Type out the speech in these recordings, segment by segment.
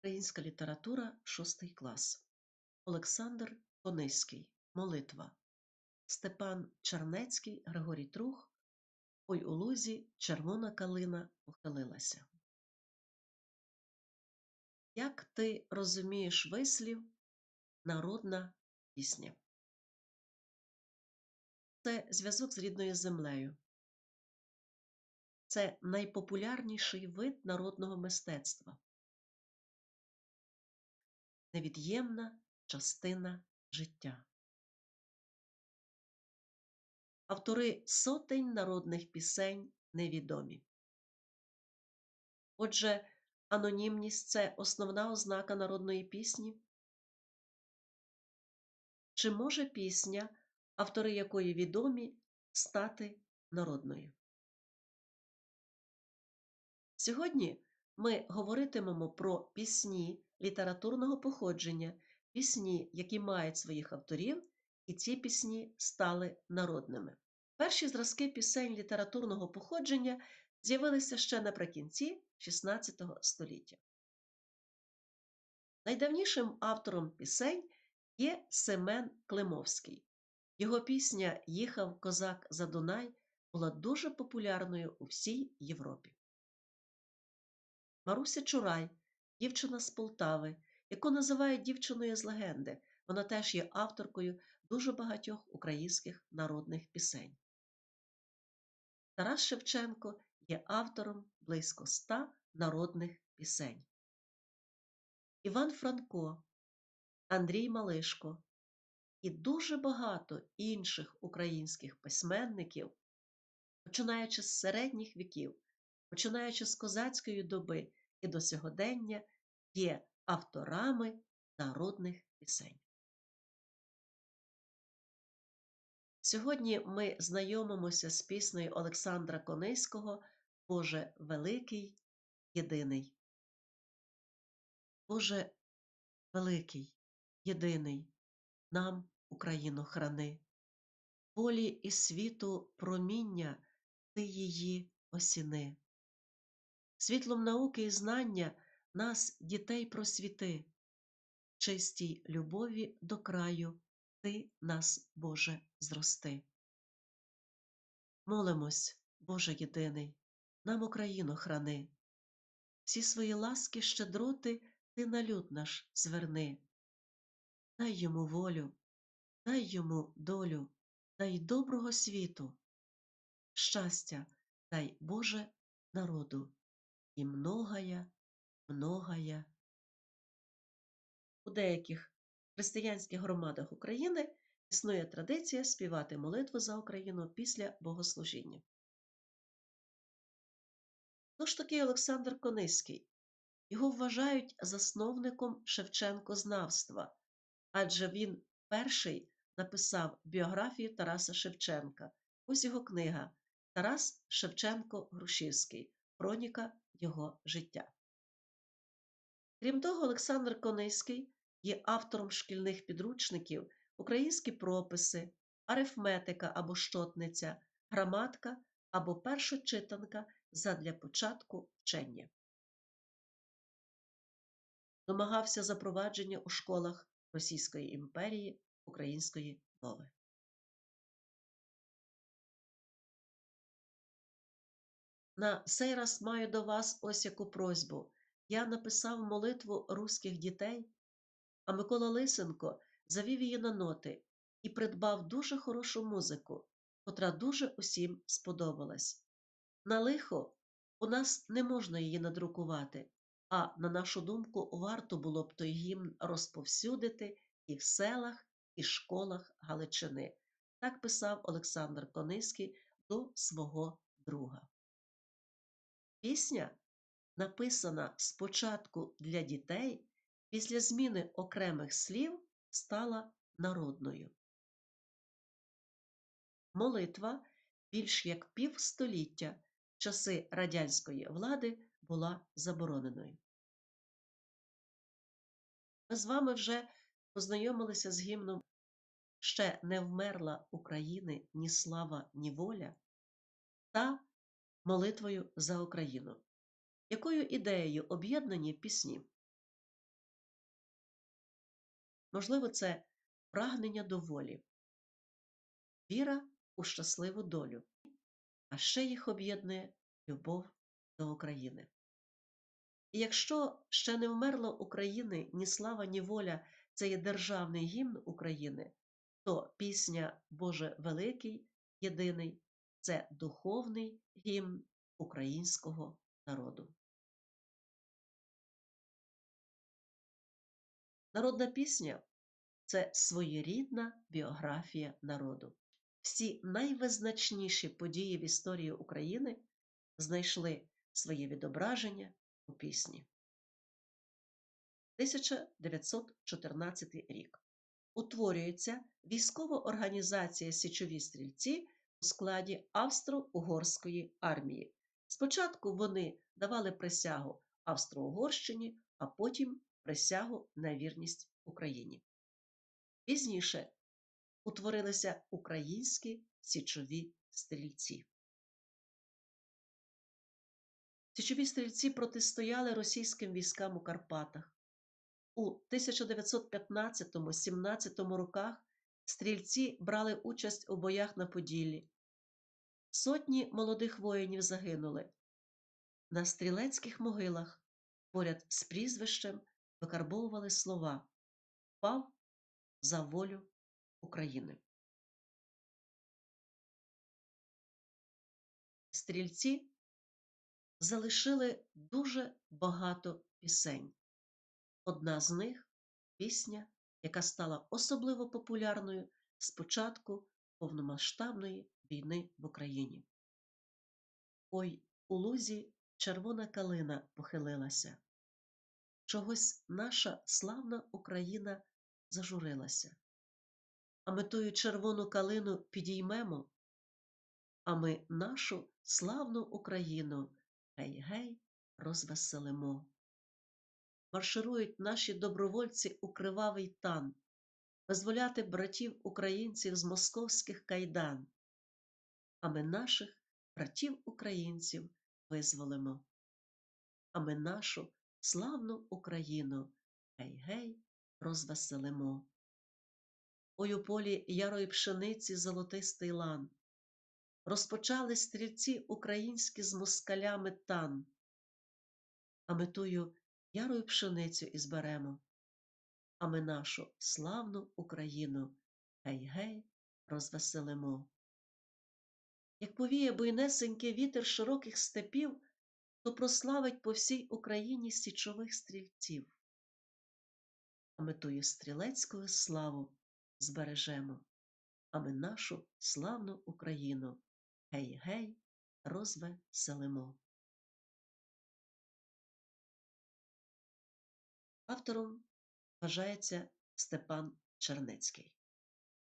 Українська література, шостий клас. Олександр Кониський. Молитва. Степан Чернецький, Григорій Трух. Ой у лузі червона калина похилилася. Як ти розумієш вислів народна пісня? Це зв'язок з рідною землею. Це найпопулярніший вид народного мистецтва. Невід'ємна частина життя. Автори сотень народних пісень невідомі. Отже, анонімність це основна ознака народної пісні. Чи може пісня, автори якої відомі, стати народною? Сьогодні ми говоритимемо про пісні літературного походження, пісні, які мають своїх авторів, і ці пісні стали народними. Перші зразки пісень літературного походження з'явилися ще наприкінці XVI століття. Найдавнішим автором пісень є Семен Климовський. Його пісня Їхав козак за Дунай була дуже популярною у всій Європі. Маруся Чурай, дівчина з Полтави, яку називають дівчиною з легенди. Вона теж є авторкою дуже багатьох українських народних пісень. Тарас Шевченко є автором близько ста народних пісень. Іван Франко, Андрій Малишко і дуже багато інших українських письменників, починаючи з середніх віків, починаючи з козацької доби і до сьогодення, є авторами народних пісень. Сьогодні ми знайомимося з піснею Олександра Кониського Боже Великий, Єдиний. Боже Великий, Єдиний, нам, Україну, храни, волі і світу проміння ти її осіни. Світлом науки і знання нас, дітей, просвіти, чистій любові до краю ти нас, Боже, зрости. Молимось, Боже єдиний, нам Україну храни, всі свої ласки щедроти ти на люд наш зверни. Дай йому волю, дай йому долю, дай доброго світу, щастя, дай Боже народу і многая, многая. У деяких християнських громадах України існує традиція співати молитву за Україну після богослужіння. Хто ж такий Олександр Кониський? Його вважають засновником Шевченкознавства, адже він перший написав біографію Тараса Шевченка. Ось його книга Тарас Шевченко Грушівський. Хроніка його життя. Крім того, Олександр Кониський є автором шкільних підручників, українські прописи, арифметика або щотниця, граматка або першочитанка задля початку вчення. Домагався запровадження у школах Російської імперії української мови. На сей раз маю до вас ось яку просьбу. Я написав молитву руських дітей, а Микола Лисенко завів її на ноти і придбав дуже хорошу музику, котра дуже усім сподобалась. На лихо у нас не можна її надрукувати, а, на нашу думку, варто було б той гімн розповсюдити і в селах, і школах Галичини. Так писав Олександр Кониський до свого друга. Пісня, написана спочатку для дітей, після зміни окремих слів стала народною. Молитва більш як півстоліття часи радянської влади була забороненою. Ми з вами вже познайомилися з гімном Ще не вмерла України ні слава, ні воля та молитвою за Україну. Якою ідеєю об'єднані пісні? Можливо, це прагнення до волі, віра у щасливу долю, а ще їх об'єднує любов до України. І якщо ще не вмерла України ні слава, ні воля це є державний гімн України, то пісня Боже Великий, Єдиний це духовний гімн українського народу. Народна пісня це своєрідна біографія народу. Всі найвизначніші події в історії України знайшли своє відображення у пісні. 1914 рік. Утворюється військова організація Січові стрільці у складі Австро-Угорської армії. Спочатку вони давали присягу Австро-Угорщині, а потім присягу на вірність Україні. Пізніше утворилися українські січові стрільці. Січові стрільці протистояли російським військам у Карпатах. У 1915-17 роках стрільці брали участь у боях на Поділлі. Сотні молодих воїнів загинули. На стрілецьких могилах поряд з прізвищем викарбовували слова Пав за волю України. Стрільці залишили дуже багато пісень. Одна з них пісня, яка стала особливо популярною з початку повномасштабної війни в Україні. Ой, у лузі червона калина похилилася. Чогось наша славна Україна зажурилася. А ми тую червону калину підіймемо, а ми нашу славну Україну гей-гей розвеселимо. Марширують наші добровольці у кривавий тан, визволяти братів українців з московських кайдан, а ми наших братів українців визволимо, а ми нашу славну Україну гей-гей розвеселимо. Ой у полі ярої пшениці золотистий лан. Розпочали стрільці українські з москалями тан, а ми тую ярою пшеницю і зберемо, а ми нашу славну Україну гей-гей розвеселимо. Як повіє буйнесенький вітер широких степів, то прославить по всій Україні січових стрільців, а ми тую стрілецькою славу збережемо, а ми нашу славну Україну гей-гей розвеселимо. Автором вважається Степан Чернецький.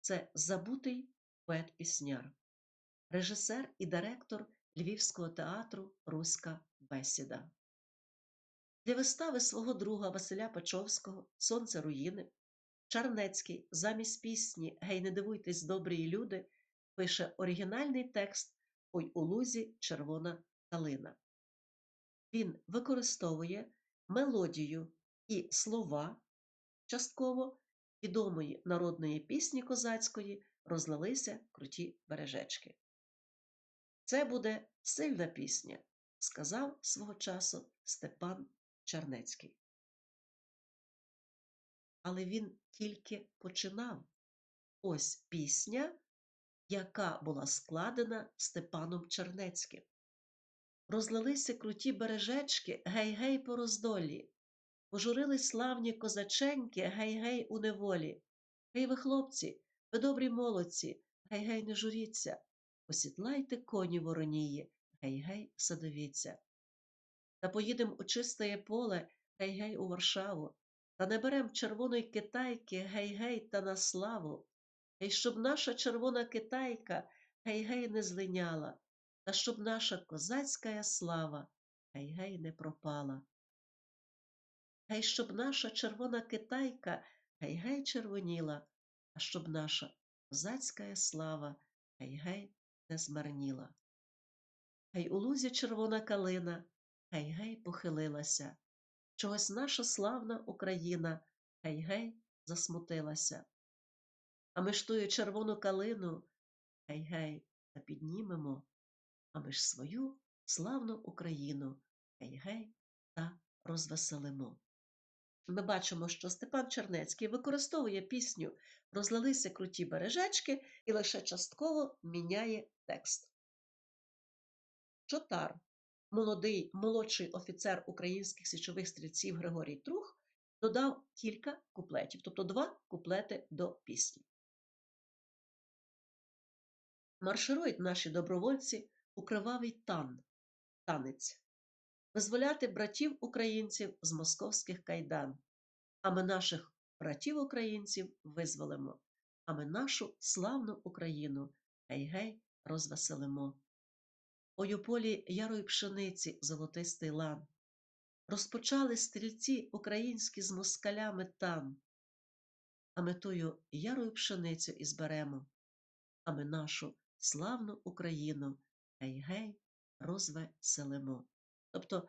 Це забутий поет-пісняр, режисер і директор Львівського театру Руська бесіда. Для вистави свого друга Василя Печовського Сонце руїни Чернецький замість пісні Гей, не дивуйтесь, добрі люди пише оригінальний текст Ой у лузі червона калина. Він використовує мелодію і слова частково відомої народної пісні козацької розлилися круті бережечки. Це буде сильна пісня, сказав свого часу Степан Чернецький. Але він тільки починав. Ось пісня, яка була складена Степаном Чернецьким. Розлилися круті бережечки, гей-гей по роздолі, пожурили славні козаченьки, гей-гей у неволі. Гей ви, хлопці, ви добрі молодці, гей-гей, не журіться, посідлайте коні воронії, гей-гей, садовіться. Та поїдем у чистеє поле, гей-гей у Варшаву, та не берем червоної китайки, гей-гей, та на славу. Гей, щоб наша червона китайка, гей-гей, не злиняла, та щоб наша козацька слава, гей-гей, не пропала. Гей, щоб наша червона китайка, гей-гей, червоніла, а щоб наша козацька слава, гей-гей, не змарніла. Гей, у лузі червона калина, гей-гей, похилилася. Чогось наша славна Україна, гей-гей, засмутилася. А ми ж тую червону калину гей-гей та піднімемо, а ми ж свою славну Україну гей-гей та розвеселимо. Ми бачимо, що Степан Чернецький використовує пісню Розлилися круті бережечки і лише частково міняє текст. Чотар, молодий молодший офіцер українських січових стрільців Григорій Трух, додав кілька куплетів, тобто два куплети до пісні. Марширують наші добровольці у кривавий тан, танець, визволяти братів українців з московських кайдан, а ми наших братів українців визволимо, а ми нашу славну Україну гей-гей розвеселимо. Ой у полі ярої пшениці золотистий лан. Розпочали стрільці українські з москалями там, а ми тую ярою пшеницю і зберемо, а ми нашу славну Україну гей-гей розвеселимо. Тобто,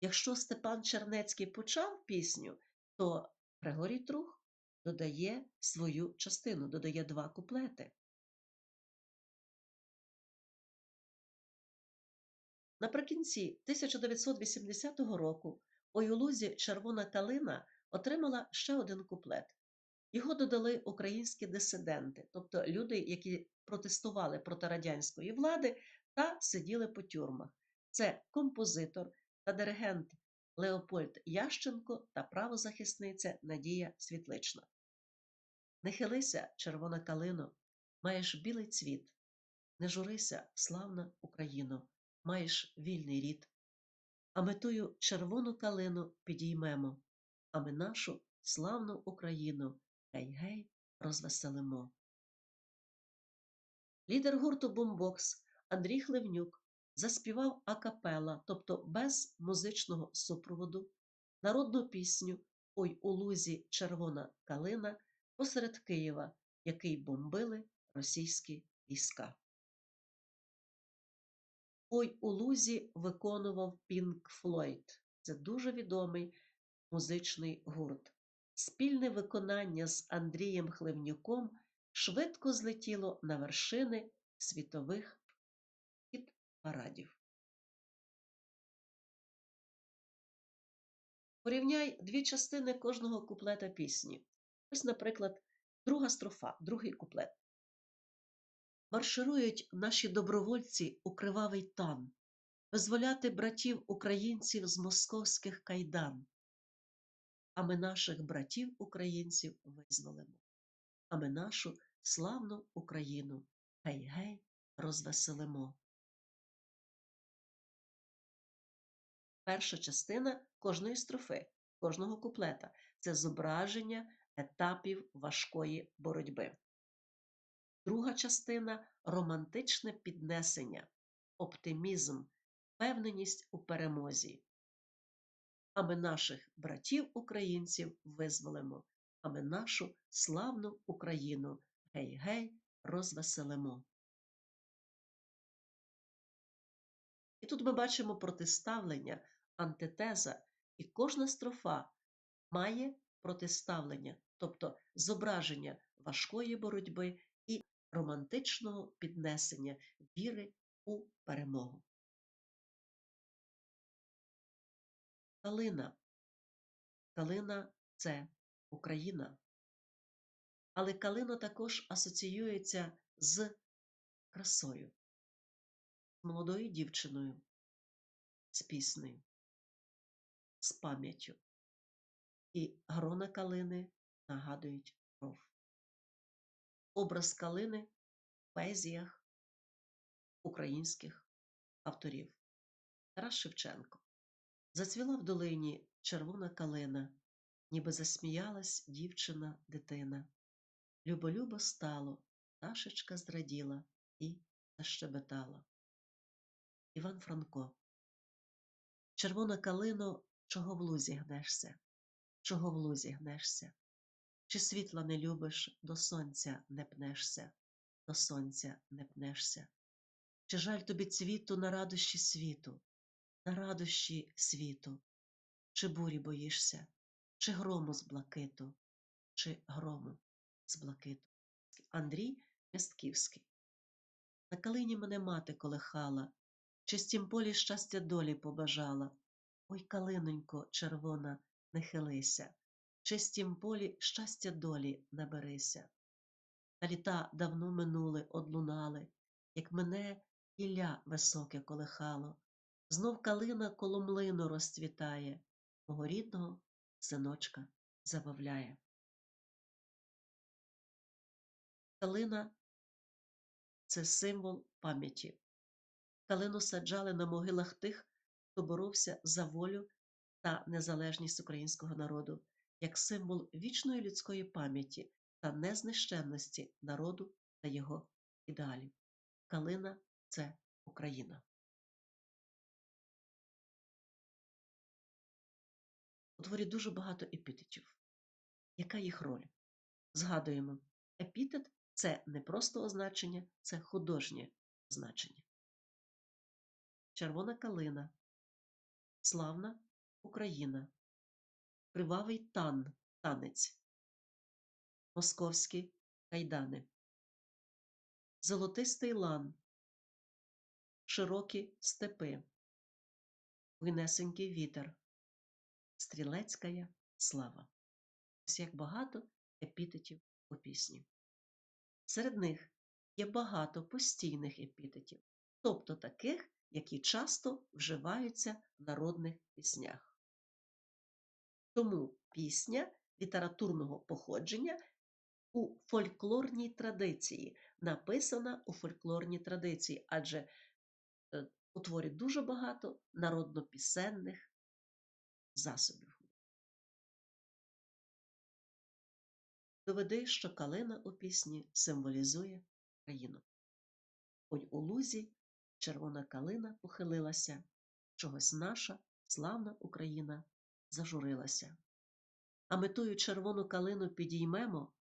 якщо Степан Чернецький почав пісню, то Григорій Трух додає свою частину, додає два куплети. Наприкінці 1980 року «Ой у лузі червона калина отримала ще один куплет. Його додали українські дисиденти, тобто люди, які протестували проти радянської влади та сиділи по тюрмах. Це композитор та диригент Леопольд Ященко та правозахисниця Надія Світлична. Не хилися, червона калино, маєш білий цвіт. Не журися, славна Україно, маєш вільний рід. А ми тую червону калину підіймемо, а ми нашу славну Україну гей-гей розвеселимо. Лідер гурту Бумбокс Андрій Хливнюк заспівав акапела, тобто без музичного супроводу, народну пісню Ой у лузі червона калина посеред Києва, який бомбили російські війська. Ой у лузі виконував Пінк Флойд. Це дуже відомий музичний гурт. Спільне виконання з Андрієм Хливнюком швидко злетіло на вершини світових хіт-парадів. Порівняй дві частини кожного куплета пісні. Ось, наприклад, друга строфа, другий куплет. Марширують наші добровольці у кривавий тан, визволяти братів українців з московських кайдан. А ми наших братів українців визволимо, а ми нашу славну Україну гей-гей розвеселимо. Перша частина кожної строфи, кожного куплета це зображення етапів важкої боротьби. Друга частина романтичне піднесення, оптимізм, впевненість у перемозі. А ми наших братів українців визволимо, а ми нашу славну Україну гей-гей розвеселимо. І тут ми бачимо протиставлення, антитеза, і кожна строфа має протиставлення, тобто зображення важкої боротьби і романтичного піднесення віри у перемогу. Калина. Калина це Україна. Але калина також асоціюється з красою, з молодою дівчиною, з піснею, з пам'яттю. І грона калини нагадують кров. Образ калини в поезіях українських авторів. Тарас Шевченко. Зацвіла в долині червона калина, ніби засміялась дівчина дитина. Любо-любо стало, пташечка зраділа і защебетала. Іван Франко. Червона калино, чого в лузі гнешся? Чого в лузі гнешся? Чи світла не любиш, до сонця не пнешся, до сонця не пнешся? Чи жаль тобі цвіту на радощі світу, на радощі світу? Чи бурі боїшся, чи грому з блакиту, чи грому з блакиту. Андрій Мястківський. На калині мене мати колихала, чистім полі щастя долі побажала. Ой, калинонько, червона, не хилися, чистім полі щастя долі наберися. Та літа давно минули, одлунали, як мене ілля високе колихало. Знов калина коло млину розцвітає, мого рідного синочка забавляє. Калина це символ пам'яті. Калину саджали на могилах тих, хто боровся за волю та незалежність українського народу, як символ вічної людської пам'яті та незнищенності народу та його ідеалів. Калина це Україна. У творі дуже багато епітетів. Яка їх роль? Згадуємо, епітет це не просто означення, це художнє значення. Червона калина, славна Україна, кривавий тан, танець, московські кайдани, золотистий лан, широкі степи, винесенький вітер, стрілецька слава. Ось як багато епітетів у пісні. Серед них є багато постійних епітетів, тобто таких, які часто вживаються в народних піснях. Тому пісня літературного походження у фольклорній традиції, написана у фольклорній традиції, адже е, у творі дуже багато народнопісенних засобів. Доведи, що калина у пісні символізує країну. Ой у лузі червона калина похилилася, чогось наша славна Україна зажурилася. А ми тую червону калину підіймемо,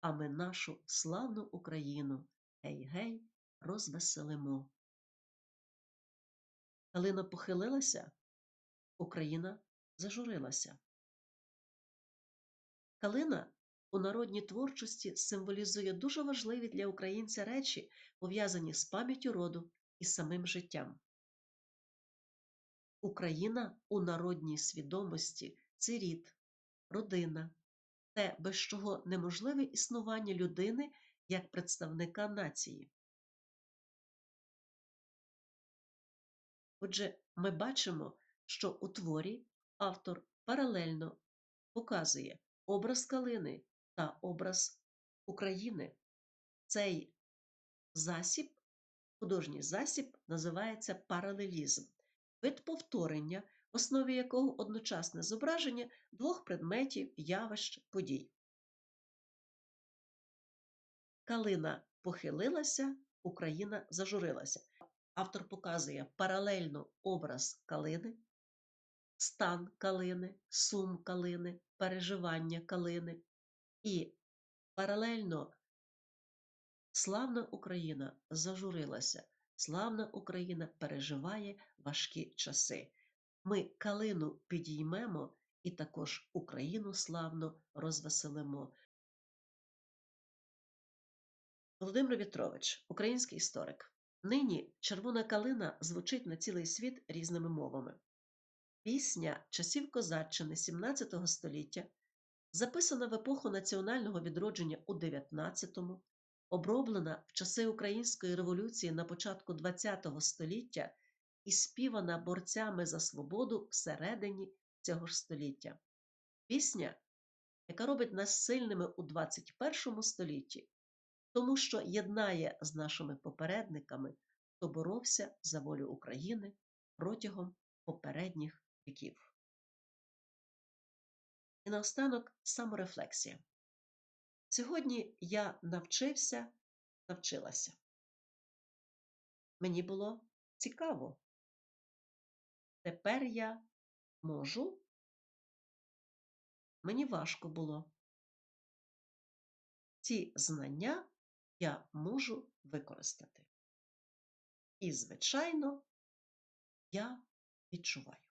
а ми нашу славну Україну гей гей розвеселимо. Калина похилилася, Україна зажурилася. Калина у народній творчості символізує дуже важливі для українця речі, пов'язані з пам'яттю роду і самим життям. Україна у народній свідомості це рід, родина, те, без чого неможливе існування людини як представника нації. Отже, ми бачимо, що у творі автор паралельно показує образ калини та образ України. Цей засіб, художній засіб, називається паралелізм, вид повторення, в основі якого одночасне зображення двох предметів, явищ, подій. Калина похилилася, Україна зажурилася. Автор показує паралельно образ калини, стан калини, сум калини, переживання калини, і паралельно славна Україна зажурилася, славна Україна переживає важкі часи. Ми калину підіймемо і також Україну славно розвеселимо. Володимир Вітрович, український історик. Нині червона калина звучить на цілий світ різними мовами. Пісня часів козаччини XVII століття записана в епоху національного відродження у 19-му, оброблена в часи Української революції на початку ХХ століття і співана борцями за свободу всередині цього ж століття. Пісня, яка робить нас сильними у 21 столітті, тому що єднає з нашими попередниками, хто боровся за волю України протягом попередніх віків. І наостанок саморефлексія. Сьогодні я навчився, навчилася. Мені було цікаво. Тепер я можу. Мені важко було. Ці знання я можу використати. І, звичайно, я відчуваю.